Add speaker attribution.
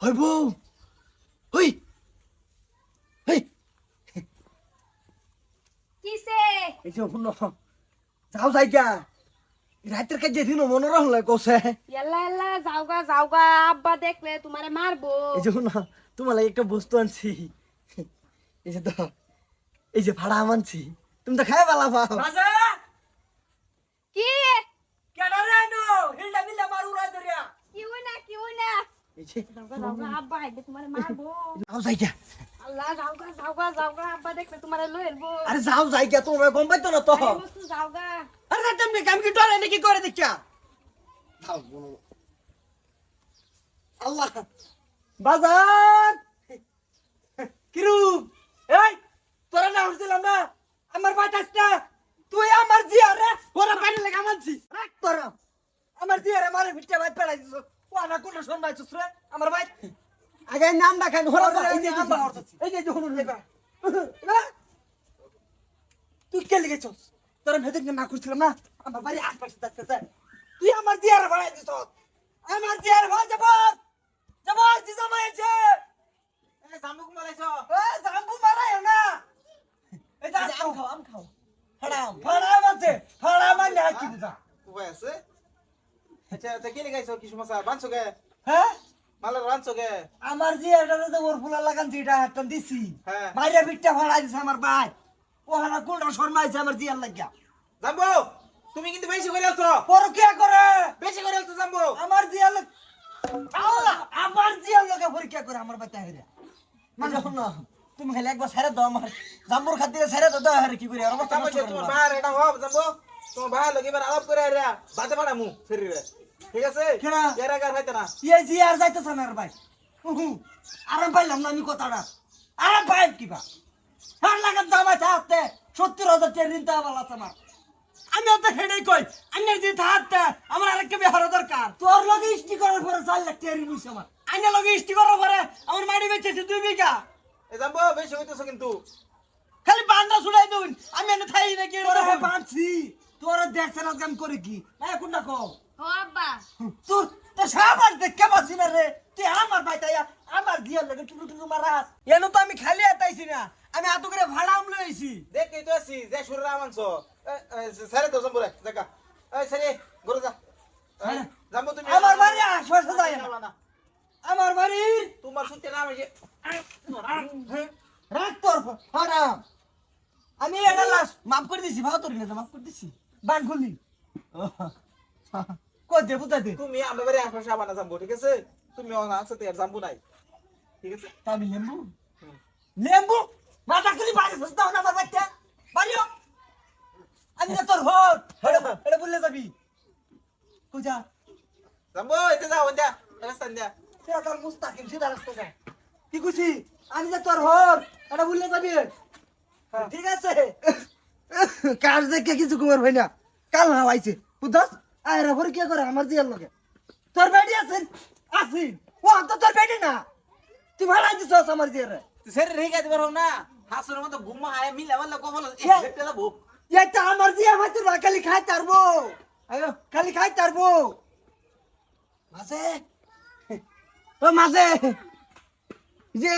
Speaker 1: হই বউ। হই হই
Speaker 2: কিসে?
Speaker 1: এই যে শুনো। যাও যাইগা। রাতের কাজে দিন মনোরম লাগে কৌছে।
Speaker 2: এল্লা এল্লা যাওগা যাওগা। আব্বা দেখলে তোমারে মারবো।
Speaker 1: এই যে শুনো তোমার লাগে একটা বস্তু আনছি। এই যে তো এই যে ভাড়া আনছি। তুমি তো খাই পালা পাও।
Speaker 2: কি?
Speaker 3: কেডা রে নো হিলডা
Speaker 2: এলবো।
Speaker 1: আরে যাও যাইগা তোমরা গম পাইতো না তো
Speaker 2: আরে বস্তু যাওগা
Speaker 1: আরে রাত এমনি কাম কি ডরে নাকি করে দেখিয়া আল্লাহ। বাজার! কিরূপ এই তোরা না উঠছিলাম না? আমার বাতাস না? তুই আমার জিয়া রে ওরা পানি লাগে আমানছি রাখ তোরা। আমার জিয়া রে মারে ভিটে বাইত পেড়াই দিছ ও না কোন শোন বাইছস রে আমার ভাই। আগে নাম না খান হোরা এই যে এই যে হুনুন হেবা তুই কে লিখেছস তোরা ভেতর না করছিলাম না? আমার বাড়ি আশপাশে থাকতে তুই আমার জিয়ার বাড়াই দিছ আমার জিয়ার ভাই যাব। যাব জি জমাইছে
Speaker 3: এ জামু কুমালাইছো
Speaker 1: এ জাম্বু মারায় না।
Speaker 3: এই যা আম খাও আম খাও।
Speaker 1: হারাম হারাম আছে হারাম মানে কি বুঝা?
Speaker 3: উপায় আছে? আচ্ছা আচ্ছা কি লাগাইছো কি সমস্যা? বানছো গে
Speaker 1: হ্যাঁ
Speaker 3: মালা রানছো গে
Speaker 1: আমার যে ওর ফুলা লাগান যেটা দিছি
Speaker 3: হ্যাঁ।
Speaker 1: মাইরা বিটটা ফাড়াই দিছে আমার ভাই। ও হানা কোনটা শর্মাইছে আমার জিয়ার লাগিয়া।
Speaker 3: জাম্বো তুমি কিন্তু বেশি করে আলছো।
Speaker 1: পর কে করে?
Speaker 3: বেশি করে আলছো জাম্বো।
Speaker 1: আমার জিয়ার লাগ আমার জিয়ার লাগে পরীক্ষা করে আমার বাচ্চা হেরে মানে তুমি খালি একবার ছেড়ে দাও আমার। জাম্বুর খাদ্য ছেড়ে দাও হেরে কি করি? আর অবস্থা
Speaker 3: তোমার। এটা হব জাম্বো তোমার ভাই লগে এবার আলাপ করে আইরা বাতে পাড়ামু শরীরে। ঠিক আছে?
Speaker 1: কেনা?
Speaker 3: এর আগে আর হইতে না।
Speaker 1: ইয়ে জিয়ার যাইতেছে না রে ভাই। আরাম পাইলাম না আমি কথাটা। আরাম পাই কিবা হ্যাঁ লাগাত জামাই থাকতে সত্তর হাজার টের ঋণ তাহলে আছে আমার। আমি তো হেডেই কই আন্যের যে থাকতে আমার আরেকটা বিহার দরকার। তোর লগে ইষ্টি করার পরে চার লাখ টের ঋণ আমার। আইনের লগে ইষ্টি করার পরে আমার মাটি বেচেছে দুই বিঘা।
Speaker 3: এ জাম্বো বেশি হইতেছো কিন্তু।
Speaker 1: খালি বান্দা ছুড়াই দিন। আমি এনে থাই নাকি তোরা বাঁধছি। তোরা দেখছে না কাম করে কি? না কোনটা কও।
Speaker 2: ও আব্বা।
Speaker 1: তোর তো সাবাস দেখে পাচ্ছি না রে। তুই আমার ভাই তাই আমার জিয়ার লাগে টুকু টুকু মারাস এনো তো আমি খালি আতাইছি না আমি আতো করে ভাড়া আমলে হইছি
Speaker 3: দেখ এই তো আছি যে শরীরে আমানছো সারে তো জাম্বো রে দেখা। এই সারে ঘরে যা। এই,
Speaker 1: হ্যাঁ।
Speaker 3: তুমি
Speaker 1: আমার বাড়ি আশপাশে যায় না।
Speaker 3: না।
Speaker 1: আমার বাড়ির
Speaker 3: তোমার সুতে নাম যে
Speaker 1: রাখ তোর হারাম। আমি এটা লাশ মাফ করে দিছি ভাও তোর না মাফ করে দিছি। বান খুললি কই দে বুঝা দে।
Speaker 3: তুমি আমার বাড়ি না ঠিক আছে? তুমি অন আছে তো আর জাম্বো নাই। ঠিক আছে?
Speaker 1: তা আমি লেম্বু? লেম্বু? মাথা খুলি বাড়ি বুঝতে না আমার বাচ্চা বাড়িও আমি তো তোর হোট এটা বললে যাবি। কুজা
Speaker 3: জাম্বো এতে যাও যা রাস্তা যা
Speaker 1: সেটা তোর মুস্তাকিম সিধা রাস্তা যা। কি খুশি আমি যে তোর হোট এটা বললে যাবি। ঠিক আছে। কাজ দেখে কিছু কুমার ভাই না। কাল না আইছে বুঝছস? আয়রা ভরে কি করে? আমার জিয়ার লগে। তোর বেডি আছে? আছি। ও তো তোর বেডি না? তুই ভাড়া দিছস আমার জিয়ারে?
Speaker 3: তুই সেরে রেখে দিতে পারো না। হাসুর মতো ঘুমা আয় মিলে বললে কবল
Speaker 1: ইয়া।
Speaker 3: দেখতে যাব
Speaker 1: এটা আমার জিয়া ভাই তোর খালি খাই তারবো। আয়ো। খালি খাই তারবো। মাঝে ও মাঝে যে